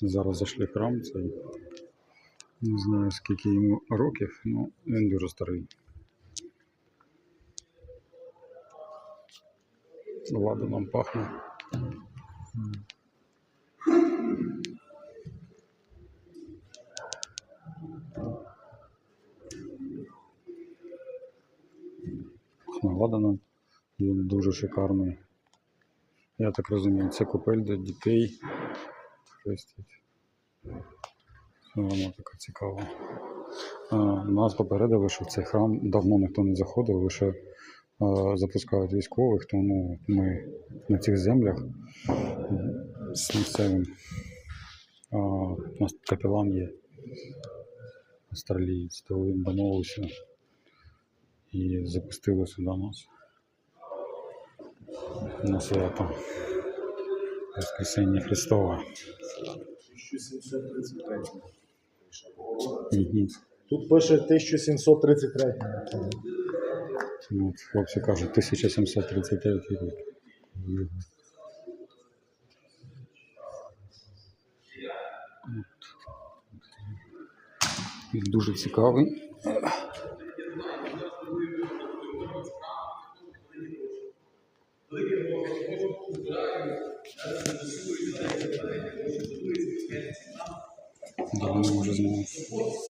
Зараз зайшли в храм цей. Не знаю скільки йому років, але він дуже старий. Ладаном пахне. Пахне ладаном. Він дуже шикарний. Я так розумію, це купель для дітей. Хрестять. Вона така цікава. Нас попередили, що цей храм давно ніхто не заходив, лише запускають військових, тому ми на цих землях з місцевим. У нас капелан є австралієць, то він домовився і запустили сюди нас на свято Воскресення Христова. 1733. Угу. Тут пише 1733. От, хлопці кажуть, 1733 рік. Він дуже цікавий. Давно може знав.